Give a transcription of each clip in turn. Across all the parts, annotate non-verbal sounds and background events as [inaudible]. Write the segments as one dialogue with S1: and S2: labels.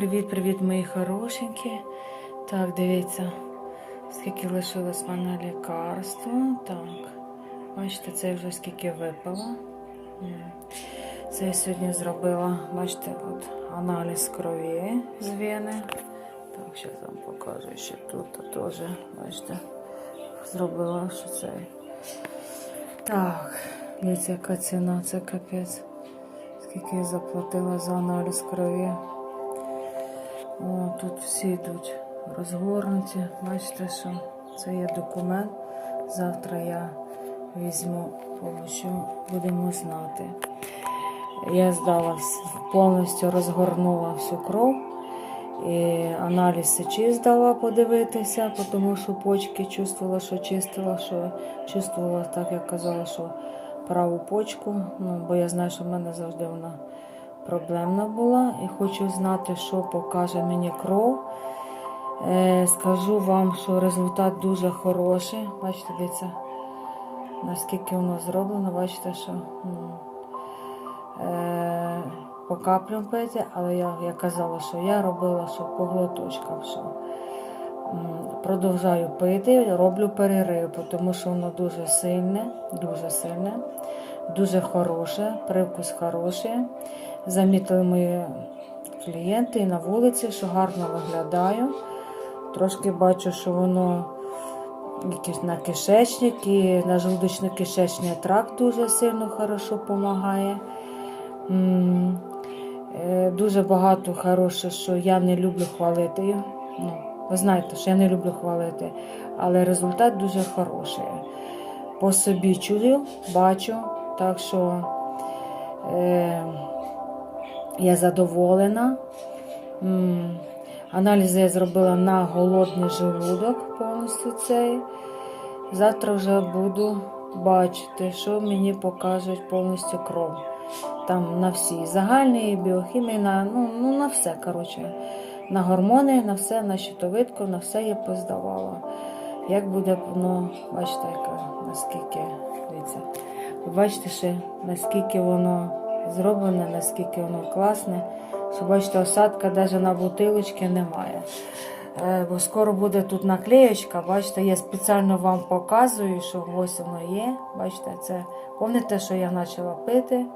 S1: Привіт-привіт, мої хорошенькі. Так, дивіться, скільки лишилось в мене лікарства. Так, бачите, це вже скільки випало. Це я сьогодні зробила, бачите, от аналіз крові з вени. Так, зараз вам покажу ще тут теж, бачите, зробила, що це. Так, дивіться, яка ціна, це капець. Скільки я заплатила за аналіз крові. О, тут всі йдуть розгорнуті. Бачите, що це є документ. Завтра я візьму, получу, будемо знати. Я здала повністю розгорнула всю кров. І аналіз сечі здала подивитися, тому що почки чувствувала, що чистила, що чувствувала, так як казала, що праву почку. Ну, бо я знаю, що в мене завжди вона проблемна була. І хочу знати, що покаже мені кров. Е, скажу вам, що результат дуже хороший. Бачите, дивіться, наскільки воно зроблено, бачите, що. ну, е, по каплям пити, але я, я казала, що я робила, що по глоточкам. Що. Продовжаю пити, роблю перерив, тому що воно дуже сильне, дуже сильне, дуже хороше, привкус хороший. Замітили мої клієнти і на вулиці, що гарно виглядаю. Трошки бачу, що воно на кишечник і на желудочно-кишечний тракт дуже сильно хорошо допомагає. Е, Дуже багато хороше, що я не люблю хвалити. Ну, ви знаєте, що я не люблю хвалити, але результат дуже хороший. По собі чую, бачу, так що е, я задоволена. Аналізи я зробила на голодний желудок повністю цей. Завтра вже буду бачити, що мені покажуть повністю кров. Там на всі загальні біохімії, на, ну, ну, на все, коротше. На гормони, на все, на щитовидку, на все я поздавала. Як буде воно, бачите, яка, наскільки, дивіться, бачите ще, наскільки воно зроблене, наскільки воно класне. Що бачите, осадка навіть на бутилочці немає. Е, Бо скоро буде тут наклеєчка, бачите, я спеціально вам показую, що ось воно є. Бачите, це пам'ятаєте, що я почала пити.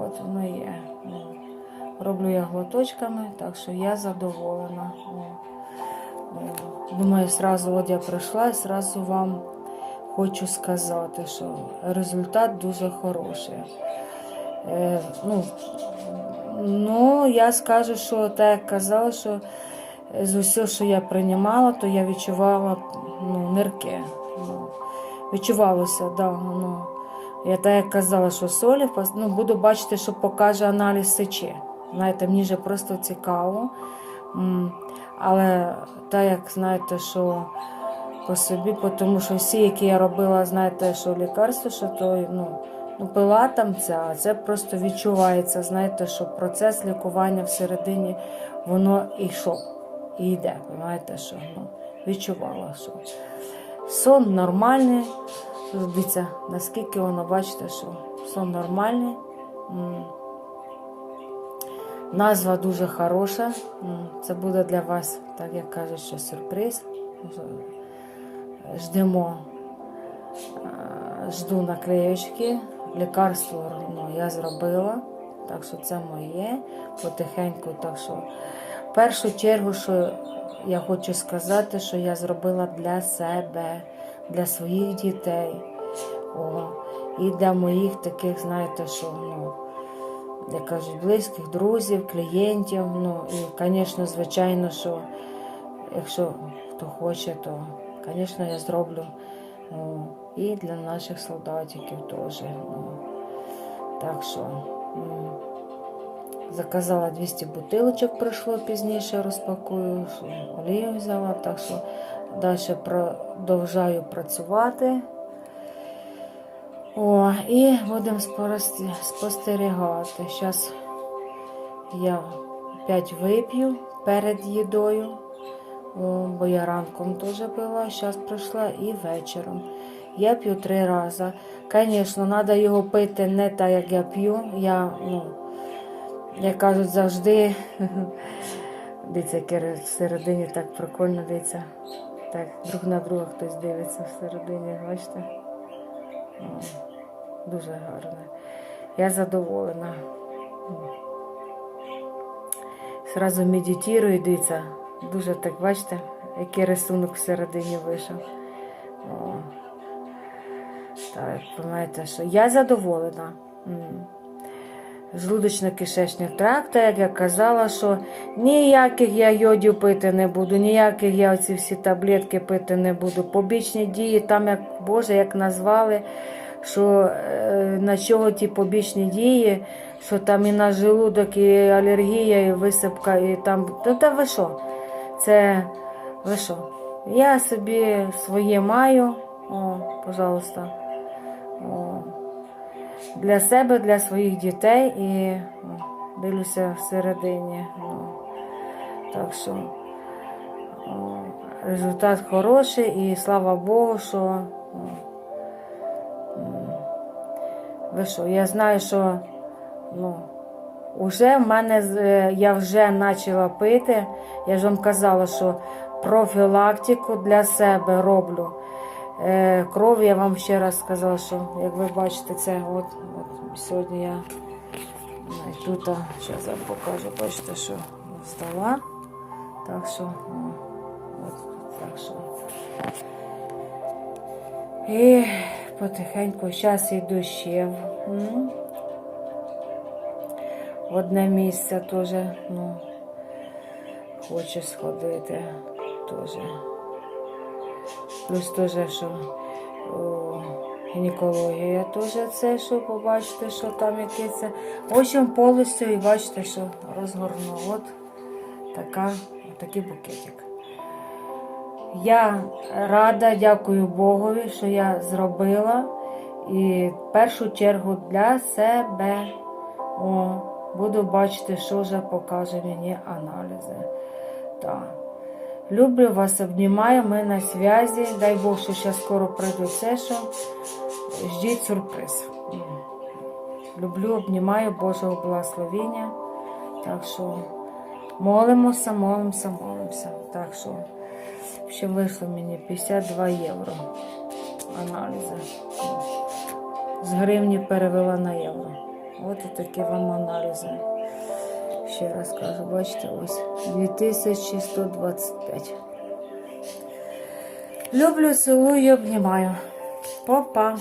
S1: От воно є. Ну, Роблю я глоточками, так що я задоволена. Е, Думаю, сразу от я прийшла і сразу вам хочу сказати, що результат дуже хороший. Е, ну, ну, я скажу, що так як казала, що з усього, що я приймала, то я відчувала ну, нирки. Ну, відчувалося, да, ну. Я так як казала, що солі, ну, буду бачити, що покаже аналіз сечі. Знаєте, мені вже просто цікаво. Але так як знаєте, що по собі, тому що всі, які я робила, знаєте, що лікарство, що то ну, ну, пила там це, а це просто відчувається, знаєте, що процес лікування всередині воно йшов і йде. Знаєте, що ну, відчувала, що сон нормальний. Дивіться, наскільки воно, бачите, що сон нормальний. Назва дуже хороша. Це буде для вас, так як кажуть, що сюрприз. Ждемо, е, жду наклеєчки. Лікарство ну, я зробила, так що це моє потихеньку. Так що в першу чергу, що я хочу сказати, що я зробила для себе, для своїх дітей. О, і для моїх таких, знаєте, що ну, як кажуть, близьких, друзів, клієнтів. Ну і, звісно, звичайно, що якщо хто хоче, то, звісно, я зроблю ну, і для наших солдатиків теж. Ну, так що заказала 200 бутилочок, прийшло пізніше, розпакую, олію взяла, так що далі продовжаю працювати. О, і будемо спостерігати. Зараз я опять вип'ю перед їдою, бо я ранком теж пила, зараз прийшла і вечором. Я п'ю три рази. Звісно, треба його пити не так, як я п'ю. Я, ну, як кажуть, завжди [laughs] Дивіться, яке всередині так прикольно дивіться. Так, друг на друга хтось дивиться всередині, бачите? О, дуже гарно. Я задоволена. Зразу медитую, дивіться. Дуже так, бачите, який рисунок всередині вийшов. Так, розумієте, що я задоволена. М. Желудочно-кишечний тракт, як я казала, що ніяких я йодів пити не буду, ніяких я оці всі таблетки пити не буду. Побічні дії, там як Боже, як назвали, що е, на чого ті побічні дії, що там і на желудок, і алергія, і висипка, і там. Та, та ви що? Це ви що? Я собі своє маю. О, пожалуйста. Для себе, для своїх дітей і ну, дивлюся всередині. Ну, так що результат хороший і слава Богу, що ну, ви що, я знаю, що ну, Уже в мене е, я вже почала пити. Я ж вам казала, що профілактику для себе роблю. Е, кров я вам ще раз сказала, що як ви бачите, це от, от сьогодні я тут, зараз вам покажу, бачите, що встала. Так що, от, так що. І потихеньку зараз йду ще в. в одне місце теж, ну, хочу сходити теж. Плюс теж, що гінекологія теж це, що побачите, що там якесь. це. В общем, і бачите, що розгорну. От така, такий букетик. Я рада, дякую Богові, що я зробила. І в першу чергу для себе. О, буду бачити, що вже покаже мені аналізи. Так. Люблю вас, обнімаю, ми на зв'язі. Дай Бог, що ще скоро прийду все, що ждіть сюрприз. Люблю, обнімаю Божого благословення. Так що молимося, молимося, молимося. Так що ще вийшло мені 52 євро аналізи. З гривні перевела на євро. От і такі вам аналізи. Ще раз кажу, бачите, ось 2125. Люблю, цілую, обнімаю. Па-па.